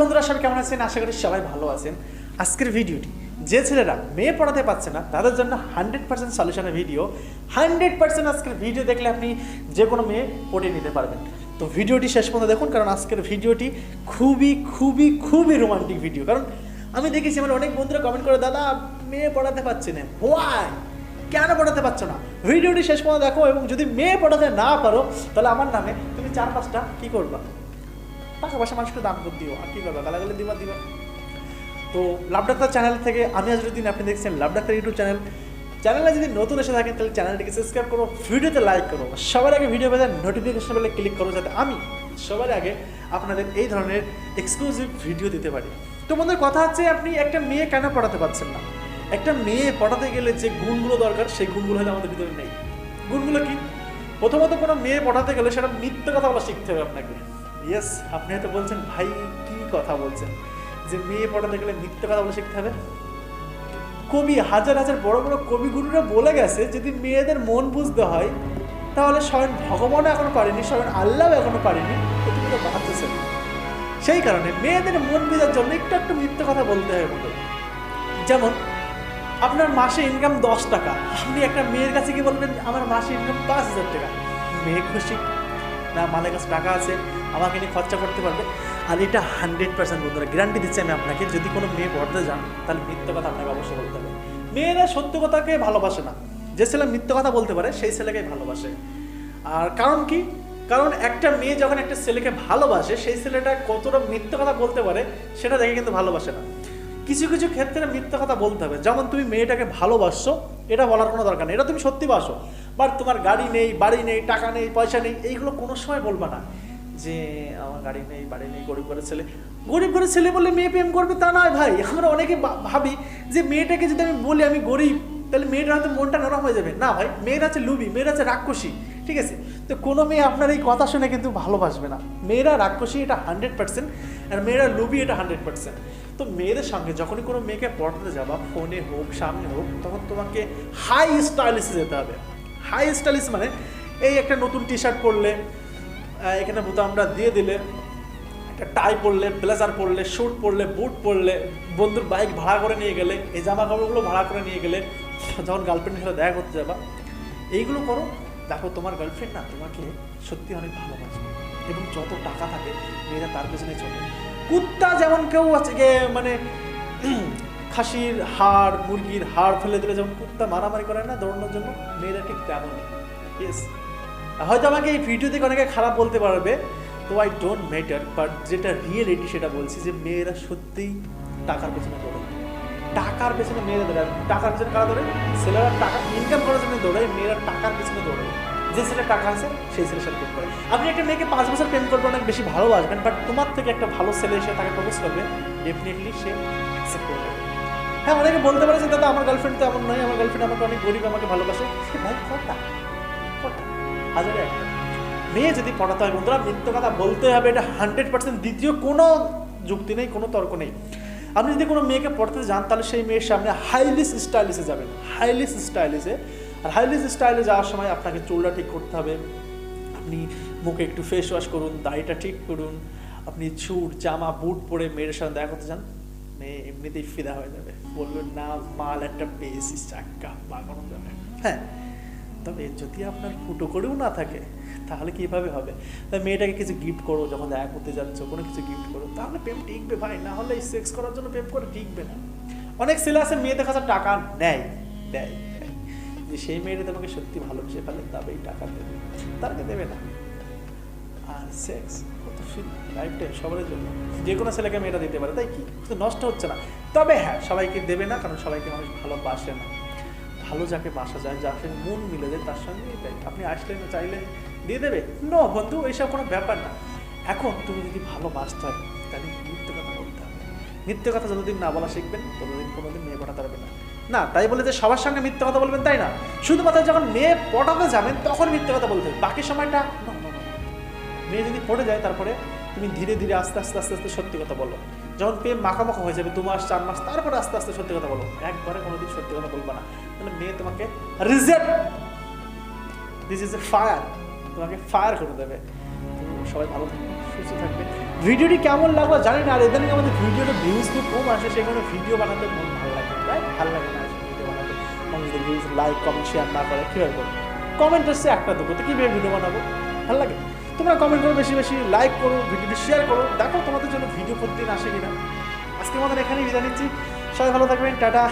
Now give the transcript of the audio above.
বন্ধুরা, সবাই কেমন আছেন? আশা করি সবাই ভালো আছেন। আজকের ভিডিওটি, যে ছেলেরা মেয়ে পড়াতে পারছে না, তাদের জন্য হান্ড্রেড পার্সেন্ট সলিউশনের ভিডিও। হান্ড্রেড পার্সেন্ট আজকের ভিডিও দেখলে আপনি যে কোনো মেয়ে পড়িয়ে নিতে পারবেন। তো ভিডিওটি শেষ পর্যন্ত দেখুন, কারণ আজকের ভিডিওটি খুবই খুবই খুবই রোমান্টিক ভিডিও কারণ আমি দেখেছি, আমার অনেক বন্ধুরা কমেন্ট করে, দাদা, মেয়ে পড়াতে পারছে না। হোয়াই কেন পড়াতে পারছ না? ভিডিওটি শেষ পর্যন্ত দেখো, এবং যদি মেয়ে পড়াতে না পারো, তাহলে আমার নামে তুমি চার পাঁচটা কী করবা? পয়সা মানুষকে দান করে দিও। আর কি করবা গালাগালি দিবা দিবা। তো লাভ ডাক্তার চ্যানেল থেকে আমি আজরুদ্দিন আপনি দেখছেন লাভ ডাক্তার ইউটিউব চ্যানেল চ্যানেলে যদি নতুন এসে থাকেন, তাহলে চ্যানেলটিকে সাবস্ক্রাইব করো, ভিডিওতে লাইক করো। সবার আগে ভিডিও পেতে নোটিফিকেশন বেলে ক্লিক করো, যাতে আমি সবার আগে আপনাদের এই ধরনের এক্সক্লুসিভ ভিডিও দিতে পারি। তো বন্ধুর, কথা হচ্ছে আপনি একটা মেয়ে কেন পড়াতে পারছেন না? একটা মেয়ে পড়াতে গেলে যে গুণগুলো দরকার, সেই গুণগুলো হয়তো আমাদের ভিতরে নেই। গুণগুলো কি? প্রথমত কোনো মেয়ে পড়াতে গেলে সেটা মিথ্যে কথা বলা শিখতে হবে আপনাকে। ইয়েস আপনি হয়তো বলছেন, ভাই, কি কথা বলছেন? যে মেয়ে পড়াতে গেলে মিথ্যে কথা বলে শিখতে হবে। কবি, হাজার হাজার বড় বড় কবিগুরুরা বলে গেছে, যদি মেয়েদের মন বুঝতে হয়, তাহলে স্বয়ং ভগবানও এখনও পারেনি, স্বয়ং আল্লাহ এখনও পারেনি তুমি তো বাঁচতেছেন সেই কারণে মেয়েদের মন বোঝার জন্য একটু একটু মিথ্যে কথা বলতে হয় বন্ধু যেমন, আপনার মাসে ইনকাম দশ টাকা, আপনি একটা মেয়ের কাছে কি বলবেন, আমার মাসে ইনকাম পাঁচ হাজার টাকা। মেয়ে খুশি, না, মালের কাছে টাকা আছে। আমাকে নিয়ে খরচা করতে পারবে? আর এটা হান্ড্রেড পার্সেন্ট বন্ধুরা গ্যারান্টি দিচ্ছি আমি আপনাকে, যদি কোনো মেয়ে পড়তে যান, তাহলে মিথ্যে কথা আপনাকে অবশ্যই বলতে হবে। মেয়েরা সত্য কথাকে ভালোবাসে না। যে ছেলে মিথ্যে কথা বলতে পারে, সেই ছেলেকেই ভালোবাসে। আর কারণ কি? কারণ একটা মেয়ে যখন একটা ছেলেকে ভালোবাসে, সেই ছেলেটা কতটা মিথ্যে কথা বলতে পারে, সেটা দেখে কিন্তু ভালোবাসে না। কিছু কিছু ক্ষেত্রে মিথ্যে কথা বলতে হবে। যেমন তুমি মেয়েটাকে ভালোবাসছো, এটা বলার কোনো দরকার নেই। এটা তুমি সত্যি বাসো বাট তোমার গাড়ি নেই, বাড়ি নেই, টাকা নেই, পয়সা নেই, এইগুলো কোনো সময় বলবা না। যে, আমার গাড়ি নেই, বাড়ি নেই, গরিব ঘরের ছেলে। গরিব ঘরের ছেলে বলে মেয়ে প্রেম করবে তা নয় ভাই। আমরা অনেকে ভাবি যে, মেয়েটাকে যদি আমি বলি আমি গরিব, তাহলে মেয়েটার হয়তো মনটা নরম হয়ে যাবে। না ভাই, মেয়েরা হচ্ছে লুবি, মেয়েরা হচ্ছে রাক্ষসী, ঠিক আছে? তো কোনো মেয়ে আপনার এই কথা শুনে কিন্তু ভালোবাসবে না। মেয়েরা রাক্ষসী এটা হান্ড্রেড পার্সেন্ট আর মেয়েরা লুবি এটা হান্ড্রেড পার্সেন্ট তো মেয়েদের সঙ্গে যখনই কোনো মেয়েকে পড়তে যাবা, ফোনে হোক, সামনে হোক, তখন তোমাকে হাই স্টাইলিশে যেতে হবে। হাই স্টাইলিশ মানে এই একটা নতুন টি শার্ট পরলে এখানে বোতামটা দিয়ে দিলে, একটা টাই পরলে ব্লেজার পরলে শ্যুট পরলে বুট পরলে, বন্ধুর বাইক ভাড়া করে নিয়ে গেলে, এই জামা কাপড়গুলো ভাড়া করে নিয়ে গেলে, যখন গার্লফ্রেন্ডের সাথে দেখা করতে যাবা, এইগুলো করো। দেখো, তোমার গার্লফ্রেন্ড না তোমাকে সত্যি অনেক ভালোবাসবে এবং যত টাকা থাকে, মেয়েরা তার পেছনে চলে। কুত্তা যেমন কেউ আছে গিয়ে মানে খাসির হাড়, মুরগির হাড় ফেলে দিলে যেমন কুত্তা মারামারি করে না দৌড়ানোর জন্য, মেয়েরা ঠিক তেমনই। ইয়েস হয়তো আমাকে এই ভিডিও থেকে অনেকে খারাপ বলতে পারবে তো আই ডোন্ট ম্যাটার বাট যেটা রিয়েলিটি সেটা বলছি যে মেয়েরা সত্যিই টাকার পেছনে দৌড়ায় টাকার পেছনে মেয়েরা দৌড়ায় টাকার পেছনে কারা দৌড়ায় ছেলেরা টাকা ইনকাম করার জন্য দৌড়ায়, মেয়েরা টাকার পেছনে দৌড়ায় যে ছেলে টাকা আছে, সেই ছেলের সাথে করে আপনি একটা মেয়েকে পাঁচ বছর প্রেম করবে অনেক বেশি ভালোবাসবেন বাট তোমার থেকে একটা ভালো ছেলে এসে তাকে প্রপোজ করবে ডেফিনেটলি সে অ্যাকসেপ্ট করবে। হ্যাঁ অনেকে বলতে পারে যে, দাদা, আমার গার্লফ্রেন্ড তো এমন নয়, আমার গার্লফ্রেন্ড আমাকে অনেক গরিব, আমাকে ভালোবাসে। সে ভাই, কটা? কটা? হাজারে একটা। মেয়ে যদি পড়াতে হয়, বন্ধুরা, মিথ্য কথা বলতে হবে, এটা হান্ড্রেড পার্সেন্ট দ্বিতীয় কোনো যুক্তি নেই, কোনো তর্ক নেই। আপনি যদি কোনো মেয়েকে পড়তে যান, তাহলে সেই মেয়ের সামনে হাইলিস স্টাইলিশে যাবেন হাইলিস স্টাইলিশে আর হাইলিস স্টাইলে যাওয়ার সময় আপনাকে চুলটা ঠিক করতে হবে। আপনি মুখে একটু ফেস ওয়াশ করুন, দাড়িটা ঠিক করুন। আপনি ছুট জামা, বুট পরে মেয়ের সাথে দেখা করতে যান, মেয়ে এমনিতেই ফিদা হয়ে যাবে। বলবেন না, মাল একটা পেয়েছি চাক্কা বাগানো যাবে। হ্যাঁ তবে যদি আপনার ফুটো করেও না থাকে, তাহলে কীভাবে হবে? তাই মেয়েটাকে কিছু গিফট করো, যখন দেখা করতে যাচ্ছ, কোনো কিছু গিফট করো, তাহলে প্রেম টিকবে ভাই, না হলে সেক্স করার জন্য প্রেম করে টিকবে না। অনেক ছেলে আছে, মেয়েদের কাছে টাকা নেয়, দেয়। যে সেই মেয়েটা তোমাকে সত্যি ভালোবেসে ফেলে, তবেই টাকা দেবে। তারকে দেবে না। আর সেক্স কত ফিল লাইফ টাইম সবার জন্য। যে কোনো ছেলেকে মেয়েটা দিতে পারে, তাই কি? নষ্ট হচ্ছে না। তবে হ্যাঁ সবাইকে দেবে না, কারণ সবাইকে মানুষ ভালোবাসে না। ভালো যাকে বাসা যায়, যার সঙ্গে মন মিলে যায়, তার সঙ্গে দেয় আপনি আসলেন চাইলেন দিয়ে দেবে? ন বন্ধু এইসব কোনো ব্যাপার না। এখন তুমি যদি ভালোবাসতে হয় তাহলে মিথ্যে কথা বলতে হবে। মিথ্যে কথা যতদিন না বলা শিখবেন, ততদিন কোনোদিন মেয়ে পটাতে পারবে না। না, তাই বলে যে সবার সঙ্গে মিথ্যে কথা বলবেন তাই না? শুধুমাত্র যখন মেয়ে পটাতে যাবেন, তখন মিথ্যে কথা বলতে হবে। বাকি সময়টা. মেয়ে যদি পড়ে যায়, তারপরে তুমি ধীরে ধীরে আস্তে আস্তে আস্তে আস্তে সত্যি কথা বলো। যখন প্রেম মাখামাখা হয়ে যাবে দু মাস, চার মাস, তারপরে আস্তে আস্তে সত্যি কথা বলো। একবারে কোনোদিন সত্যি কথা বলবে না। তাহলে মেয়ে তোমাকে reject this is a fire তোমাকে ফায়ার করে দেবে। সবাই ভালো থাকবে, সুস্থ থাকবে। ভিডিওটি কেমন লাগল জানি না, আর এদিকে আমাদের ভিডিওটা ভিউজ খুব কম আসে সেখানে ভিডিও বানাতে মন ভালো লাগে তাই ভালো লাগে না ভিডিও বানাতে। যদি ভিউজ লাইক কমেন্ট শেয়ার না করে কীভাবে করব? কমেন্ট এসছে একটা দুটো, তো কীভাবে ভিডিও বানাবো? ভালো লাগে? তোমরা কমেন্ট করো, বেশি বেশি লাইক করো ভিডিওটি শেয়ার করো। দেখো তোমাদের জন্য ভিডিও প্রতিদিন আসে কিনা। আজকে আমাদের এখানেই বিদায় নিচ্ছি। সবাই ভালো থাকবেন, টাটা।